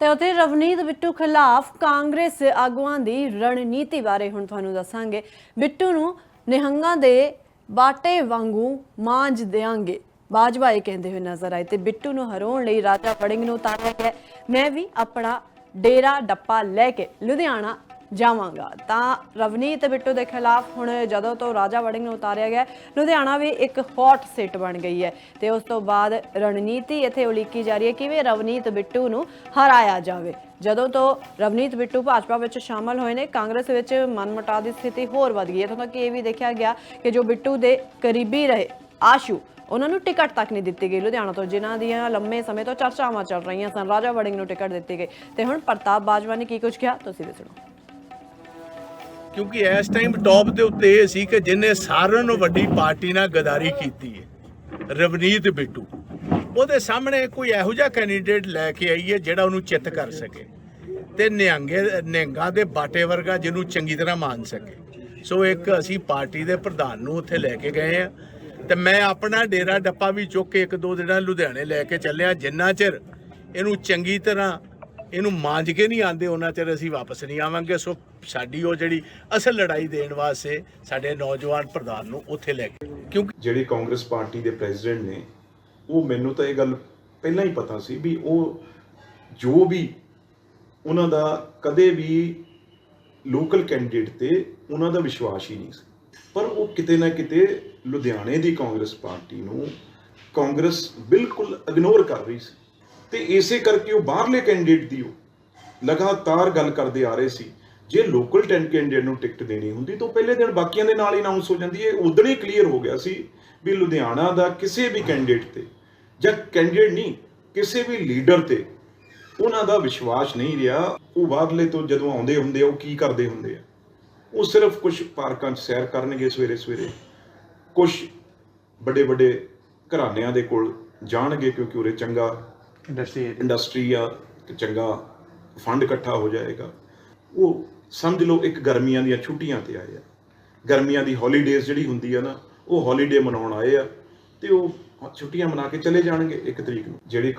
ਤੇ ਉਥੇ ਰਵਨੀਤ ਬਿੱਟੂ ਖਿਲਾਫ ਕਾਂਗਰਸ ਆਗੂਆਂ ਦੀ ਰਣਨੀਤੀ ਬਾਰੇ ਹੁਣ ਤੁਹਾਨੂੰ ਦੱਸਾਂਗੇ। ਬਿੱਟੂ ਨੂੰ ਨਿਹੰਗਾਂ ਦੇ ਬਾਟੇ ਵਾਂਗੂ ਮਾਂਜ ਦੇਾਂਗੇ ਇਹ ਕਹਿੰਦੇ ਹੋਏ ਨਜ਼ਰ ਆਏ ਤੇ ਬਿੱਟੂ ਨੂੰ ਹਰਾਉਣ ਲਈ ਰਾਜਾ ਵੜਿੰਗ ਨੂੰ ਉਤਾਰਿਆ ਗਿਆ। ਮੈਂ ਵੀ ਆਪਣਾ ਡੇਰਾ ਡੱਪਾ ਲੈ ਕੇ ਲੁਧਿਆਣਾ ਜਾਵਾਂਗਾ। ਤਾਂ ਰਵਨੀਤ ਬਿੱਟੂ ਦੇ ਖਿਲਾਫ ਹੁਣ ਜਦੋਂ ਤੋਂ ਰਾਜਾ ਵੜਿੰਗ ਨੂੰ ਉਤਾਰਿਆ ਗਿਆ, ਲੁਧਿਆਣਾ ਵੀ ਇੱਕ ਹੌਟ ਸੀਟ ਬਣ ਗਈ ਹੈ ਤੇ ਉਸ ਤੋਂ ਬਾਅਦ ਰਣਨੀਤੀ ਇੱਥੇ ਉਲੀਕੀ ਜਾ ਰਹੀ ਹੈ, ਕਿਵੇਂ ਰਵਨੀਤ ਬਿੱਟੂ ਨੂੰ ਹਰਾਇਆ ਜਾਵੇ। ਜਦੋਂ ਤੋਂ ਰਵਨੀਤ ਬਿੱਟੂ ਭਾਜਪਾ ਵਿੱਚ ਸ਼ਾਮਲ ਹੋਏ ਨੇ, ਕਾਂਗਰਸ ਵਿੱਚ ਮਨਮੁਟਾਵ ਦੀ ਸਥਿਤੀ ਹੋਰ ਵੱਧ ਗਈ ਹੈ। ਇੱਥੋਂ ਤੱਕ ਕਿ ਇਹ ਵੀ ਦੇਖਿਆ ਗਿਆ ਕਿ ਜੋ ਬਿੱਟੂ ਦੇ ਕਰੀਬੀ ਰਹੇ ਆਸ਼ੂ, ਉਹਨਾਂ ਨੂੰ ਟਿਕਟ ਤੱਕ ਨਹੀਂ ਦਿੱਤੀ ਗਈ। ਲੁਧਿਆਣਾ ਤੋਂ ਜਿਨ੍ਹਾਂ ਦੀਆਂ ਲੰਮੇ ਸਮੇਂ ਤੋਂ ਚਰਚਾਵਾਂ ਚੱਲ ਰਹੀਆਂ ਸਨ, ਰਾਜਾ ਵੜਿੰਗ ਨੂੰ ਟਿਕਟ ਦਿੱਤੀ ਗਈ। ਤੇ ਹੁਣ ਪ੍ਰਤਾਪ ਬਾਜਵਾ ਨੇ ਕੀ ਕੁਝ ਕਿਹਾ, ਤੁਸੀਂ ਵੀ ਸੁਣੋ। ਕਿਉਂਕਿ ਇਸ ਟਾਈਮ ਟੌਪ ਦੇ ਉੱਤੇ ਇਹ ਸੀ ਕਿ ਜਿਨੇ ਸਾਰਿਆਂ ਨੂੰ ਵੱਡੀ ਪਾਰਟੀ ਨਾਲ ਗਦਾਰੀ ਕੀਤੀ ਹੈ, ਰਵਨੀਤ ਬਿੱਟੂ। ਉਹਦੇ ਸਾਹਮਣੇ ਕੋਈ ਇਹੋ ਜਿਹਾ ਕੈਂਡੀਡੇਟ ਲੈ ਕੇ ਆਈ ਹੈ ਜਿਹੜਾ ਉਹਨੂੰ ਚਿੱਤ ਕਰ ਸਕੇ ਤੇ ਨਿਹੰਗੇ, ਨਿਹੰਗਾਂ ਦੇ ਬਾਟੇ ਵਰਗਾ ਜਿਹਨੂੰ ਚੰਗੀ ਤਰ੍ਹਾਂ ਮੰਨ ਸਕੇ। ਸੋ ਇੱਕ ਅਸੀਂ ਪਾਰਟੀ ਦੇ ਪ੍ਰਧਾਨ ਨੂੰ ਉੱਥੇ ਲੈ ਕੇ ਗਏ ਆ ਤੇ ਮੈਂ ਆਪਣਾ ਡੇਰਾ ਡੱਪਾ ਵੀ ਚੁੱਕ ਕੇ ਇੱਕ ਦੋ ਦਿਨਾਂ ਲੁਧਿਆਣੇ ਲੈ ਕੇ ਚੱਲਿਆ, ਜਿੰਨਾ ਚਿਰ ਇਹਨੂੰ ਚੰਗੀ ਤਰ੍ਹਾਂ ਇਹਨੂੰ ਮਾਂਜ ਕੇ ਨਹੀਂ ਆਂਦੇ ਉਹਨਾਂ ਚਿਰ ਅਸੀਂ ਵਾਪਸ ਨਹੀਂ ਆਵਾਂਗੇ। ਸੋ ਸਾਡੀ ਉਹ ਜਿਹੜੀ ਅਸਲ ਲੜਾਈ ਦੇਣ ਵਾਸਤੇ ਸਾਡੇ ਨੌਜਵਾਨ ਪ੍ਰਧਾਨ ਨੂੰ ਉੱਥੇ ਲੈ ਕੇ। ਕਿਉਂਕਿ ਜਿਹੜੇ ਕਾਂਗਰਸ ਪਾਰਟੀ ਦੇ ਪ੍ਰੈਜ਼ੀਡੈਂਟ ਨੇ, ਉਹ ਮੈਨੂੰ ਤਾਂ ਇਹ ਗੱਲ ਪਹਿਲਾਂ ਹੀ ਪਤਾ ਸੀ ਵੀ ਉਹ ਜੋ ਵੀ ਉਹਨਾਂ ਦਾ ਕਦੇ ਵੀ ਲੋਕਲ ਕੈਂਡੀਡੇਟ ਤੇ ਉਹਨਾਂ ਦਾ ਵਿਸ਼ਵਾਸ ਹੀ ਨਹੀਂ ਸੀ। ਪਰ ਉਹ ਕਿਤੇ ਨਾ ਕਿਤੇ ਲੁਧਿਆਣੇ ਦੀ ਕਾਂਗਰਸ ਪਾਰਟੀ ਨੂੰ ਕਾਂਗਰਸ ਬਿਲਕੁਲ ਇਗਨੋਰ ਕਰ ਰਹੀ ਸੀ। ਤੇ ਇਸੇ ਕਰਕੇ ਉਹ ਬਾਹਰਲੇ ਕੈਂਡੀਡੇਟ ਦੀ ਉਹ ਲਗਾਤਾਰ ਗੱਲ ਕਰਦੇ ਆ ਰਹੇ ਸੀ। ਜੇ ਲੋਕਲ ਟੈਨ ਕੈਂਡੀਡੇਟ ਨੂੰ ਟਿਕਟ ਦੇਣੀ ਹੁੰਦੀ ਤਾਂ ਉਹ ਪਹਿਲੇ ਦਿਨ ਬਾਕੀਆਂ ਦੇ ਨਾਲ ਹੀ ਅਨਾਉਂਸ ਹੋ ਜਾਂਦੀ ਹੈ। ਉਦੋਂ ਹੀ ਕਲੀਅਰ ਹੋ ਗਿਆ ਸੀ ਵੀ ਲੁਧਿਆਣਾ ਦਾ ਕਿਸੇ ਵੀ ਕੈਂਡੀਡੇਟ ਤੇ ਜਾਂ ਕੈਂਡੀਡੇਟ ਨਹੀਂ, ਕਿਸੇ ਵੀ ਲੀਡਰ ਤੇ ਉਹਨਾਂ ਦਾ ਵਿਸ਼ਵਾਸ ਨਹੀਂ ਰਿਹਾ। ਉਹ ਬਾਹਰਲੇ ਤੋਂ ਜਦੋਂ ਆਉਂਦੇ ਹੁੰਦੇ ਆ, ਉਹ ਕੀ ਕਰਦੇ ਹੁੰਦੇ ਆ? ਉਹ ਸਿਰਫ ਕੁਝ ਪਾਰਕਾਂ 'ਚ ਸੈਰ ਕਰਨਗੇ ਸਵੇਰੇ ਸਵੇਰੇ। ਕੁਝ ਵੱਡੇ ਵੱਡੇ ਘਰਾਣਿਆਂ ਦੇ ਕੋਲ ਜਾਣਗੇ ਕਿਉਂਕਿ ਉਰੇ ਚੰਗਾ ਇੰਡਸਟਰੀ ਇੰਡਸਟਰੀ ਆ ਤੇ ਚੰਗਾ ਫੰਡ ਇਕੱਠਾ ਹੋ ਜਾਏਗਾ। ਉਹ ਸਮਝ ਲਓ ਇੱਕ ਗਰਮੀਆਂ ਦੀਆਂ ਛੁੱਟੀਆਂ ਤੇ ਆਏ ਆ। ਗਰਮੀਆਂ ਦੀ ਹੌਲੀਡੇਜ਼ ਜਿਹੜੀ ਹੁੰਦੀ ਆ ਨਾ, ਉਹ ਹੌਲੀਡੇ ਮਨਾਉਣ ਆਏ ਆ ਤੇ ਉਹ ਛੁੱਟੀਆਂ ਮਨਾ ਕੇ ਚਲੇ ਜਾਣਗੇ ਇੱਕ ਤਰੀਕ ਨੂੰ। ਜਿਹੜੀ